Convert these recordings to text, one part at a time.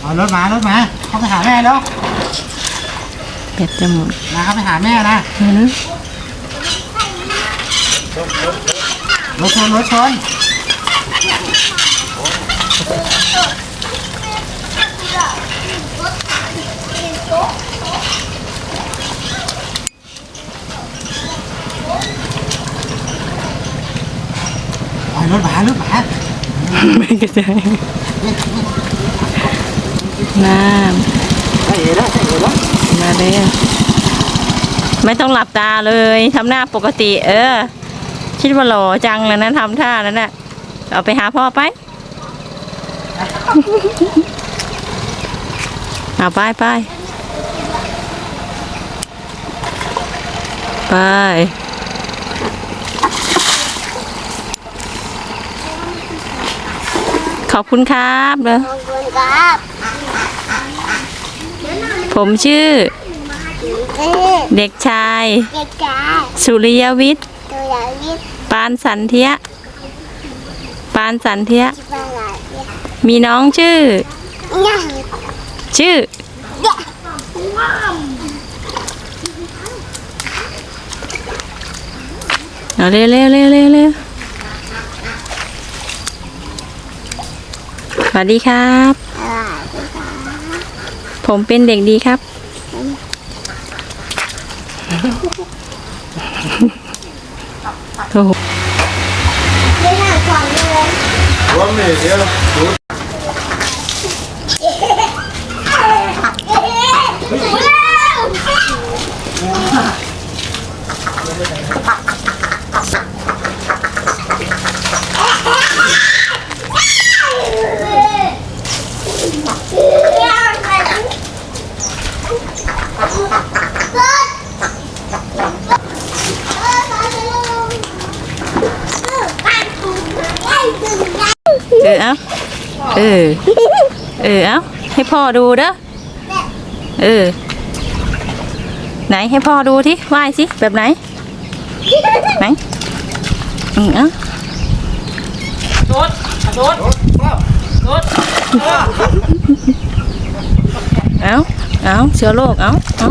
เอารถมารถมาเข้าไปหาแม่แล้วเป็ดจะหมดมาเข้าไปหาแม่นะอือรถชนรถชนเอารถมารถมา ไม่กระจาย น้ใช่แล้วใช่แล้วำมาเลยไม่ต้องหลับตาเลยทำหน้าปกติ เออ คิดว่าหล่อจังแล้วนะทำท่านั้นน่ะเอาไปหาพ่อไป เอาไปไปไป ขอบคุณครับเลยขอบคุณครับ ผมชื่อเอ๊ะเด็กชาย เด็กชาย สุริยวิทย์ตัวใหญ่วิทย์ ปานสันเทีย ปานสันเทียที่บ้านเราเนี่ยมีน้องชื่อเนี่ยชื่อเนี่ยเอาเร็วเร็วเร็วเร็วเร็ว สวัสดีครับ ผมเป็นเด็กดีครับ โอ้โหไม่น่าก่อนเลยรถนี่เดี๋ยว เออเอาเออ เออ เอาให้พ่อดูเด้อ เออ ไหนให้พ่อดูที่ไหว้สิ แบบไหน ไหนอืมเอ้าเอาเอาเชื้อโรคเอาเอา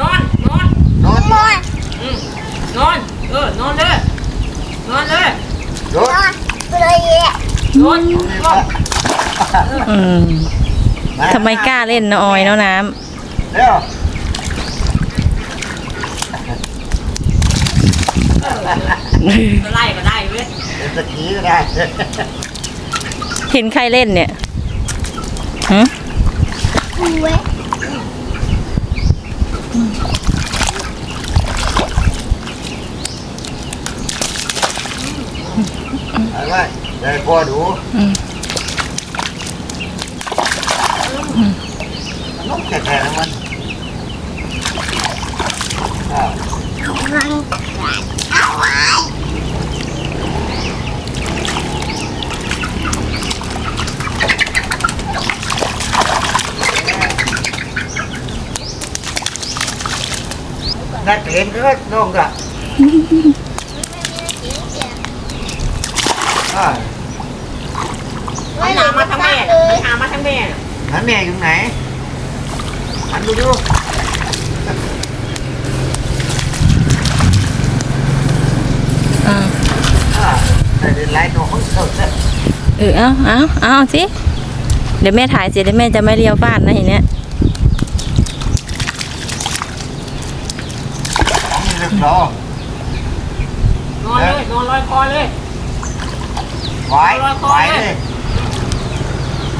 นอนนอนนอนนอน นอน นอน นอน เออ นอนเลย นอนเลยรถนอนเลยเนี่ยนอนนอนอืมทำไมกล้าเล่นเนาะออยเนาะน้เร็วำก็ไล่ก็ได้เว้ยเป็นสกีก็ได้เห็นใครเล่นเนี่ยฮะเว้ย เอา ไว้เดี๋ยวพ่อดูน้องแก่ๆแล้วมันอ้าวเอาไว้นักเรียนก็น้องก็อ่า หันหน้ามาทางแม่หันหน้ามาทางแม่ หัน แม่อยู่ไหนหันดูดูอ่าอ่าแต่เดินไล่น้องเขาเออเอาเอาเอาสิเดี๋ยวแม่ถ่ายเสร็จเดี๋ยวแม่จะไม่เลี้ยวฟาดนะเห็นเนี้ยนี่เรื่องรอนอนเลยนอนลอยคอเลยไว้ไว้เลย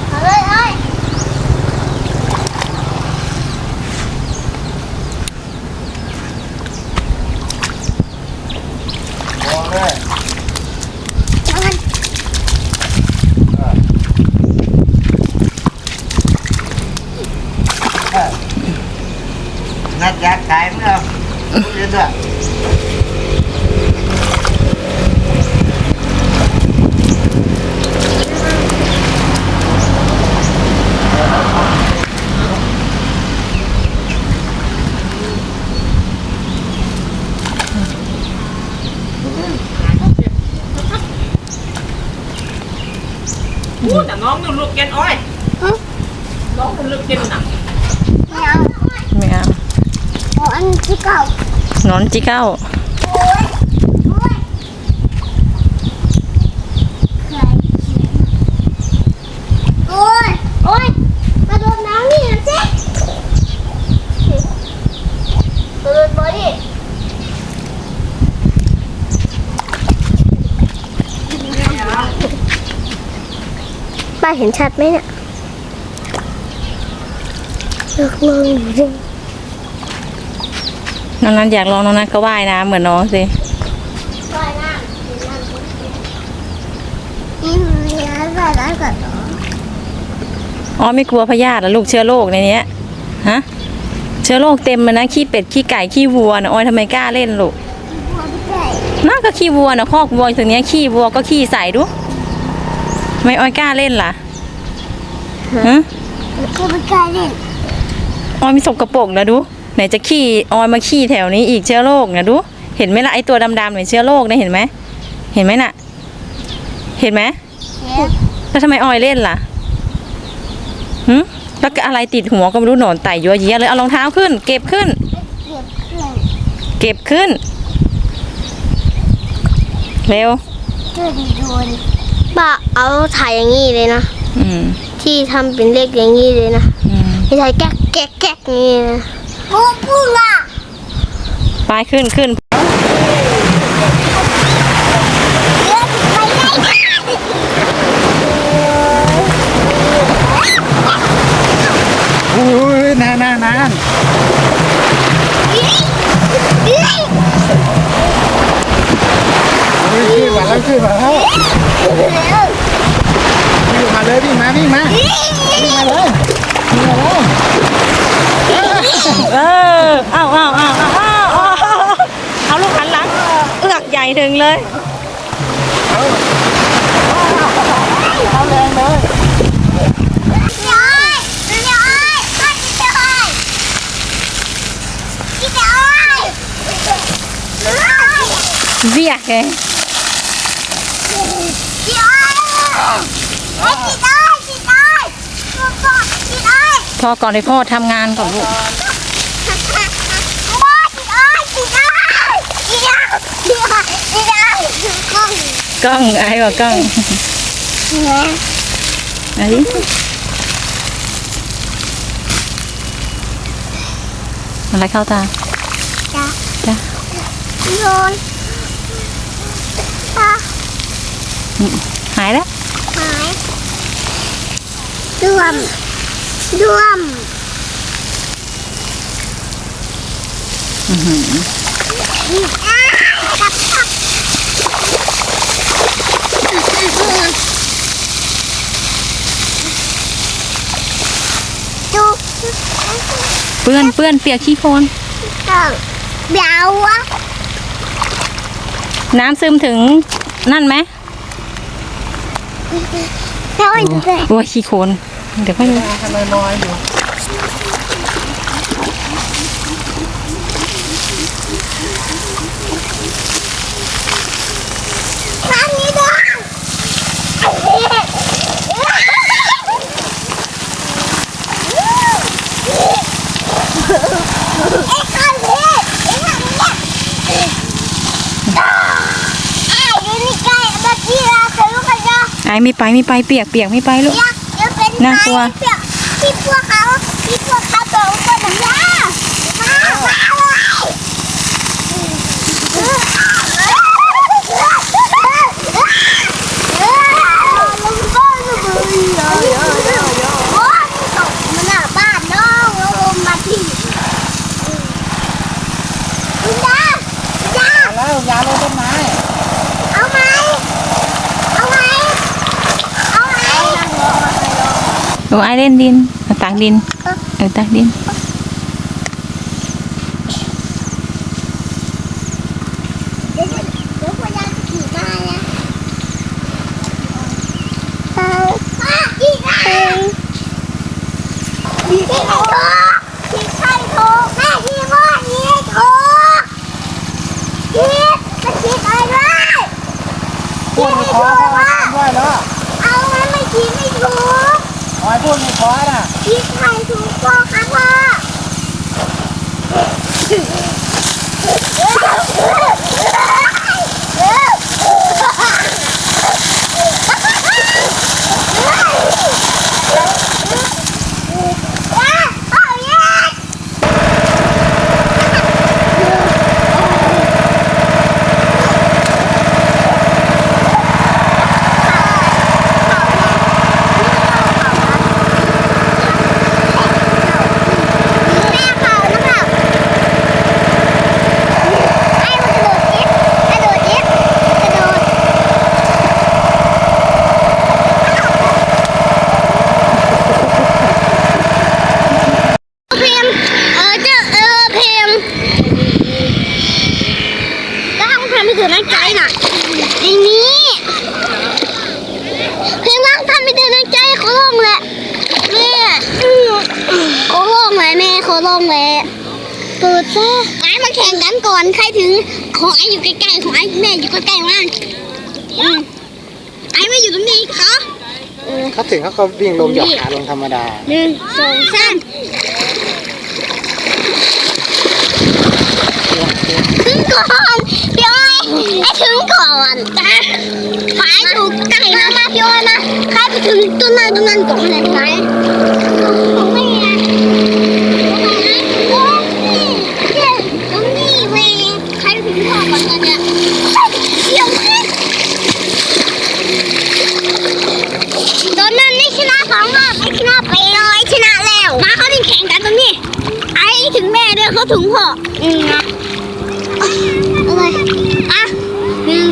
เอาเลยเอ้ย มองเลย นอน นัดยาขายมั้งเอาเรียนด้วย พูดแต่น้องหนูลูกเกนอ้อยน้องหนูลูกเกนหนักไม่เอาไม่เอาเอาอันที่เก่านอนจิเก้า โอ้ยโอ้ยใครโอ้ยโอ้ยมาโดนน้ำนี่นะสิมาโดนบอดี้ป้า เห็นชัดไหมเนี่ยเลือกมองอยู่ดิน้องนั้นอยากลองน้องนั้นก็ว่ายน้ำเหมือนน้องสิว่ายน้ำกินน้ำทุกทีนี่มีอะไรว่ายน้ำกับน้องอ๋อไม่กลัวพยาธิเหรอลูกเชื้อโรคในเนี้ยฮะเชื้อโรคเต็มเลยนะขี้เป็ดขี้ไก่ขี้วัวนะออยทำไมกล้าเล่นลูกพ่อพี่ใหญ่น่าก็ขี้วัวนะคอกวัวถึงเนี้ยขี้วัวก็ขี้ใส่ดูทำ ไมออยกล้าเล่นล่ะฮะคือไม่กล้าเล่นออยมีสกปรกนะดู ไหนจะขี้ออยมาขี้แถวนี้อีกเชื้อโรคนะดู เห็นไหมล่ะไอตัวดำๆเนี่ยเชื้อโรคนะเห็นไหมเห็นไหมน่ะ เห็นไหมเห็นแล้วทำไมออยเล่นล่ะหึแล้วก็อะไรติดหัวก็ไม่รู้หนอนไต่ยัวเยียเลยเอารองเท้าขึ้น เก็บขึ้น เก็บเครื่องเก็บขึ้น เร็วเพื่อดีโดน ป้าเอาถ่ายอย่างนี้เลยนะ อืมที่ทำเป็นเลขอย่างนี้เลยนะอืมไม่ใช่แก๊กแก๊กแก๊กนี่นะโอ้พูดอะไปขึ้นขึ้นเดินไปไหนอุ้ยนานนานนานเฮ้ยอุ้ยขึ้น มาแล้วขึ้นมาแล้ววิ่งมาเลยวิ่งมาวิ่งมาวิ่งมาเลยวิ่งมาเลยเออเอาเอาเอาเอาเอาเอาเอาลูกหันหลังเอือกใหญ่ถึงเลยเอาแรงเลยย้อยย้อยป้าจิ๋อยจิ๋อยย้อยเวียกไง จิ๋ อยไอ้จิ๋อยจิ๋อยพ่อพ่อจิ๋อยพ่อก่อนให้พ่อทำงานก่อนลูกพ่อจิ๋อยจิ๋อยจิ๋อยจิ๋อยจิ๋อยกล้องกล้องไอ้ว่ากล้องนะอันนี้อะไรเข้าตาจ้ะจ้ะโยนตาหายแล้ว ด้วมด้วมอื้อหืออ้ากับกับดูเปื้อนเปื้อนเปียกขี้โคลนต้องเบียวอะน้ำซึมถึงนั่นไหมแล้วอันจะโอ้ยขี้โคลน เดี๋ยวค่อยดูทำไมลอยอยู่น้ำนี้ด้วยเอ็กซ์คันเล็กเอ็กซ์คันเล็กไอ้ยูนิคายบักกี้ราเซลูกกันจ้ะไอ้ไม่ไปไม่ไปเปียกเปียกไม่ไปลูกอยากจะเป็ น่ากลัวที่พวกเขาที่พวกเขาตัวคนหนึ่งยามามาเลยลุงก็จะมือเยอะเยอะเยอะเยอะโอ้ยตกมันหน้าบ้านน้องแล้วลงมาที่คุณดาดา แล้วยาลงต้นไม้ เอาไหมเอาไหมเอาไหม โอ้ไอ้เล่นดินเอาตากดินเออตาก พี่ได้ขี่ไข่โถขี่ไข่โถแม่ขี่ว่าขี่ไข่โถขี่มันขี่อะไรด้วยปวดคอเขาด้วยแล้วเอามันไม่ขี่ถูกคอยพูดไม่พอนะพี่ไข่ถูกพ่อค่ะพ่อเอาแยก แม่เขานะครับไอ้มันกระโดดยิบกระโดดยิบกระโดดเพมเออเจ้าเออเพมก็ทำเพม ไม่ถือน้ำใจน่ะอย่างนี้เพมว่างทำไม่ถือน้ำใจเขาลงแหละแม่เขาลงแหละแม่เขาลงแหละเปิดซะไอ้มาแข่งกันก่อนใครถึงของไอ้อยู่ใกล้ๆของไอ้แม่อยู่ใกล้ๆมากอืมไอ้ไม่อยู่ตรงนี้ค่ะเออเขาถึงเขาก็วิ่งลงหยอกขาลงธรรมดาหนึ่งสองสามถึงก่อนพี่อ้อย ไอ้ถึงก่อนจ้ะขายถูกไก่มามาพี่อ้อยมาใครไปถึงต้นนั้นต้นนั้นก่อนเลยไหมของแม่อ้ยเจ๊ตรงนี้เว้ยใครไปถึงก่อ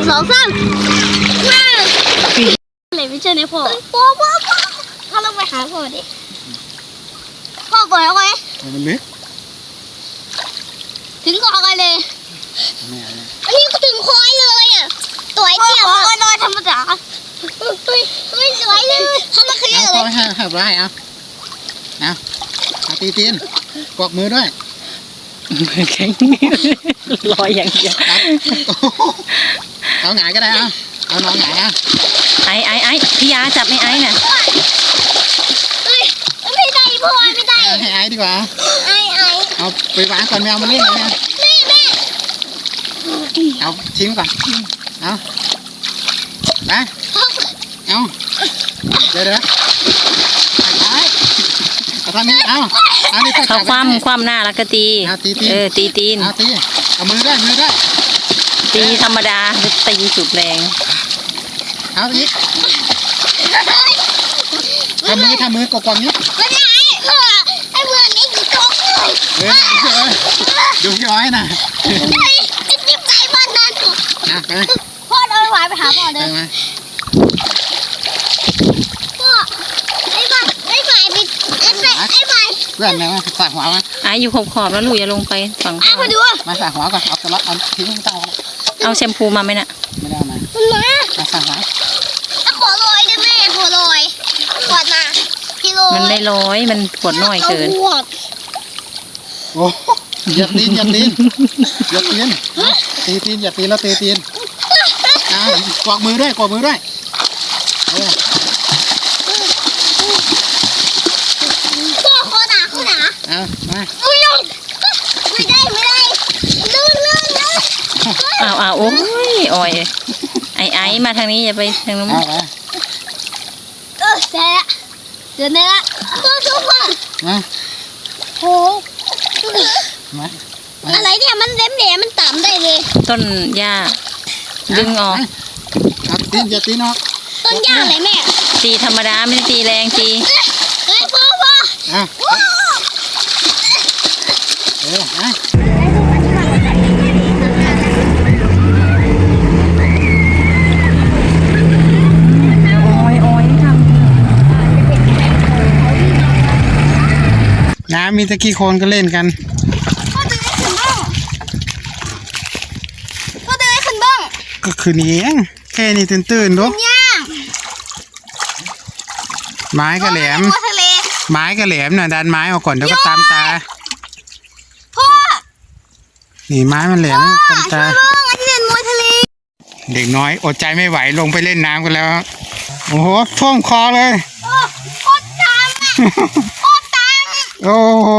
สองสามว้าวอะไรไม่ใช่เนี่ยพ่อพ่อพ่อพ่อพ่อลงไปหาพ่อดิพ่อก่อนเอาไว้มันลึกถึงกอนเอาไว้เลยอันนี้ก็ถึงคอยเลยอะตัวไอ้เจียวอะลอยธรรมดาเฮ้ยเฮ้ยเฮ้ยสวยเลยเขามาเคลียเอาร์เลอยห้ให้ไว้เอาเอาเอาตีตีนกวักมือด้วยแข็งลอยอย่างเดียว เอาหงายก็ได้เอาเอาน้องหงายเอาไอ้ไอ้ไอ้พี่ยาจับไม่ไอ้น่ะเฮ้ยไม่ได้พ่อไม่ได้เอาให้ไอ้ดีกว่า ไอ้ไอ้เอาไปวางก่อนแมวมาเล่นเลยนะแม่แม่เอาทิ้งก่อน เอาไปเอาเดี๋ยวเดี๋ยวไปเอาทางนี้ เอาเอานี่เขาจับคว่ำคว่ำหน้าแล้วก็ตี เอาตีตีนเออตีตีน เอาตีเอามือด้วยมือด้วย ตีธรรมดาหรือตีสุดแรง เอาอีกทำมือทำมือกดกวางนี้ไม่ได้พ่อไอ้เพื่อนนี่อยู่ตรงเลยเออเออดูย้อยนะไอ้ไอ้จิ๊บไก่บ้านนั้นนะไปพ่อเอาไว้ไปหาพ่อไปเด้อมาพ่อไอ้บ้านไอ้บ้านไอ้ไอ้ไอ้บ้านเพื่อนนะมาใส่หัวมาไอ้อยู่ขอบขอบๆแล้วลูกอย่าลงไปฝั่งอะมาดูมาใส่หัวก่อนเอาตะลัดเอาทิ้งเต้า เอาแชมพูมาไหมน่ะไม่ได้เอามามันมามาใส่หัวอะขอลอยได้ไหมขอลอยขวดมากิโลมันไม่ร้อยมันขวดน้อยเกินขวดโอ้เหยียบตีนเหยียบตีนเหยียบตีนตีตีนเหยียบตีนแล้วตีตีนอ่ากวักมือด้วยกวักมือด้วยเออพ่อขอหนาขอหนา เอามา อุ้ยงไม่ได้ไม่ได้ลื่นลื่นลื่น อ้าวอ้าวโอ้ยอ่อยไอ้ไอ้มาทางนี้อย่าไปทางนู้นเอาไปเออเสร็จละเดี๋ยวนี้ละพ่อทุกคนมาโหมาอะไรเนี่ยมันเล็มเหลมันต่ำได้เลย ต้นหญ้าดึงออกเอาตีนเหยียบตีนออกต้นหญ้าอะไรแม่ตีธรรมดาไม่ได้ตีแรงตีเฮ้ยพ่อพ่อเอาว้าวเออเอา มีตะกี้โคนก็เล่นกันพ่อเดินให้ขึ้นบ้างพ่อเดินให้ขึ้นบ้างก็คือนี้เองแค่นี้ตื่นๆดูย่างไม้ก็แหลม พ่อทะเลไม้ก็แหลมน่ะดันไม้ออกก่อนเดี๋ยวก็ตามตา พ่อนี่ไม้มันแหลมตามตาช่วยบ้างอันนี้เป็นมวยทะเลเด็กน้อยอดใจไม่ไหวลงไปเล่นน้ำกันแล้ว โอ้โหท่วมคอเลย พ่อโคตรตัง โอ้โห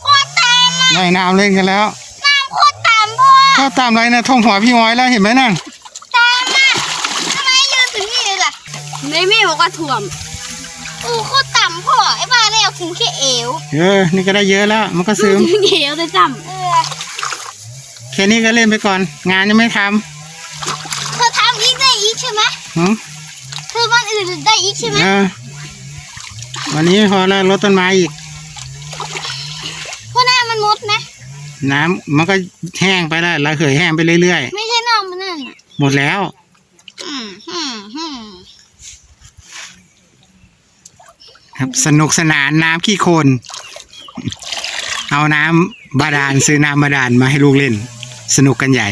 โคตรตังอะว่ายน้ำเล่นกันแล้ว น้ำโคตรต่ำพ่อเข้าตามไรนะท่วมหัวพี่ม้อยแล้วเห็นไหมนั่นต่ำอะทำไมยืนถึงนี่เลยล่ะไม่มีบอกว่าถ่วมโอ้โคตรต่ำพ่อไอ้บ้าเนี่ยเอาถึงแค่เอวเออนี่ก็ได้เยอะแล้ว มันก็ซึมเหี่ยวเลยจเออแค่นี้ก็เล่นไปก่อน งานยังไม่ทเธอทำอีกได้อีกใช่ไหมำหืมเธอวันอื่นได้อีกใช่ไหมเออวันนี้พอแล้วรดต้นไม้อีก เพราะหน้ามันมดนะ น้ำมันก็แห้งไปแล้วระเหยแห้งไปเรื่อยไม่ใช่น้องมันนั่นน่ะๆ หมดแล้ว อืมอืมอืมครับ สนุกสนานน้ำขี้โคลนเอาน้ำบาดาลซื้อน้ำบาดาลมาให้ลูกเล่น สนุกกันใหญ่